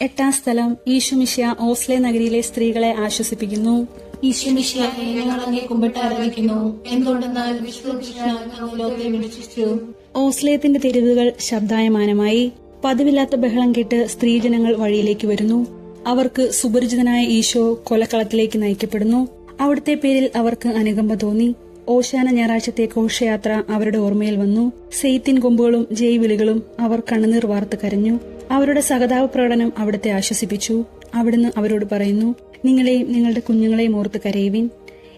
എട്ടാം സ്ഥലം ഈശുമിഷ്യ ഓസ്ലെ നഗരിയിലെ സ്ത്രീകളെ ആശ്വസിപ്പിക്കുന്നു. ഈശുമിഷ്യ ഞങ്ങൾ അങ്ങേ കുമ്പിട്ട് ആരംഭിക്കുന്നു എന്തുകൊണ്ടെന്നാൽ ലോകത്തെ വിമർശിച്ചു ഓസ്ലേയത്തിന്റെ തെരുവുകൾ ശബ്ദായമാനമായി. പതിവില്ലാത്ത ബഹളം കേട്ട് സ്ത്രീജനങ്ങൾ വഴിയിലേക്ക് വരുന്നു. അവർക്ക് സുപരിചിതനായ ഈശോ കൊലക്കളത്തിലേക്ക് നയിക്കപ്പെടുന്നു. അവിടുത്തെ പേരിൽ അവർക്ക് അനുകമ്പ തോന്നി. ഓശാന ഞായറാഴ്ചത്തെ ഘോഷയാത്ര അവരുടെ ഓർമ്മയിൽ വന്നു. സെയ്ത്തിൻ കൊമ്പുകളും ജയ് വിളികളും അവർ കണ്ണുനീർ വാർത്ത് കരഞ്ഞു. അവരുടെ സഹതാപ പ്രകടനം അവിടുത്തെ ആശ്വസിപ്പിച്ചു. അവിടുന്ന് അവരോട് പറയുന്നു നിങ്ങളെയും നിങ്ങളുടെ കുഞ്ഞുങ്ങളെയും ഓർത്ത് കരയുവിൻ.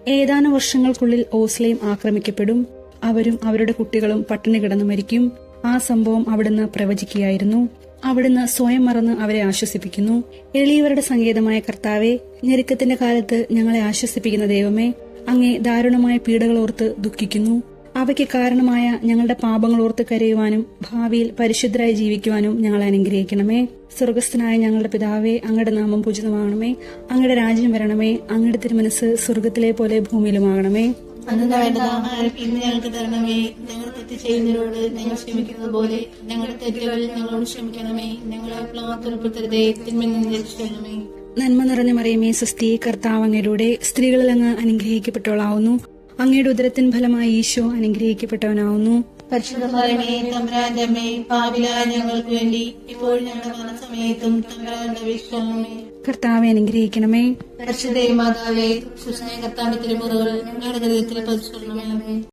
ഏതാനും വർഷങ്ങൾക്കുള്ളിൽ ഓസ്ലയും ആക്രമിക്കപ്പെടും. അവരും അവരുടെ കുട്ടികളും പട്ടിണി കിടന്നു മരിക്കും. ആ സംഭവം അവിടുന്ന് പ്രവചിക്കുകയായിരുന്നു. അവിടുന്ന് സ്വയം മറന്ന് അവരെ ആശ്വസിപ്പിക്കുന്നു. എളിയവരുടെ സങ്കേതമായ കർത്താവെ ഞെരുക്കത്തിന്റെ കാലത്ത് ഞങ്ങളെ ആശ്വസിപ്പിക്കുന്ന ദൈവമേ അങ്ങേ ദാരുണമായ പീഡകളോർത്ത് ദുഃഖിക്കുന്നു. അവയ്ക്ക് കാരണമായ ഞങ്ങളുടെ പാപങ്ങൾ ഓർത്ത് കരയുവാനും ഭാവിയിൽ പരിശുദ്ധരായി ജീവിക്കുവാനും ഞങ്ങൾ അനുഗ്രഹിക്കണമേ. സ്വർഗസ്ഥനായ ഞങ്ങളുടെ പിതാവേ അങ്ങയുടെ നാമം പൂജിതമാകണമേ. അങ്ങയുടെ രാജ്യം വരണമേ. അങ്ങയുടെ തിരുമനസ് സ്വർഗത്തിലെ പോലെ ഭൂമിയിലുമാകണമേ. അന്ന് വേണ്ടത് ആഹാരം ഇന്ന് ഞങ്ങൾക്ക് തരണമേ. ഞങ്ങൾ തെറ്റ് ചെയ്യുന്നവരോട് ഞങ്ങൾ ക്ഷമിക്കുന്നത് പോലെ ഞങ്ങളുടെ തെറ്റുകൾ ഞങ്ങളോട് ക്ഷമിക്കണമേ. ഞങ്ങളെ പ്ലവത്തുൾപ്പെടുത്തരുതേ തിന്മയിൽ നിന്ന് രക്ഷിക്കണമേ. നന്മ നിറഞ്ഞ മറിയമേ സുസ്ഥി കർത്താവ് അങ്ങയുടെ സ്ത്രീകളിൽ അങ്ങ് അനുഗ്രഹിക്കപ്പെട്ടവളാവുന്നു. അങ്ങയുടെ ഉദരത്തിൻ ഫലമായി ഈശോ അനുഗ്രഹിക്കപ്പെട്ടവനാവുന്നു. ഞങ്ങൾക്ക് വേണ്ടി ഇപ്പോൾ ഞങ്ങളുടെ വീക്ഷണമേ കർത്താവെ അനുഗ്രഹിക്കണമേ. പരിശുദ്ധേ മാതാവേ സുസ്നേഹത്താന്റെ തിരുമുറകൾ ഞങ്ങളുടെ ഹൃദയത്തിൽ പതിച്ചുകൊള്ളണമേ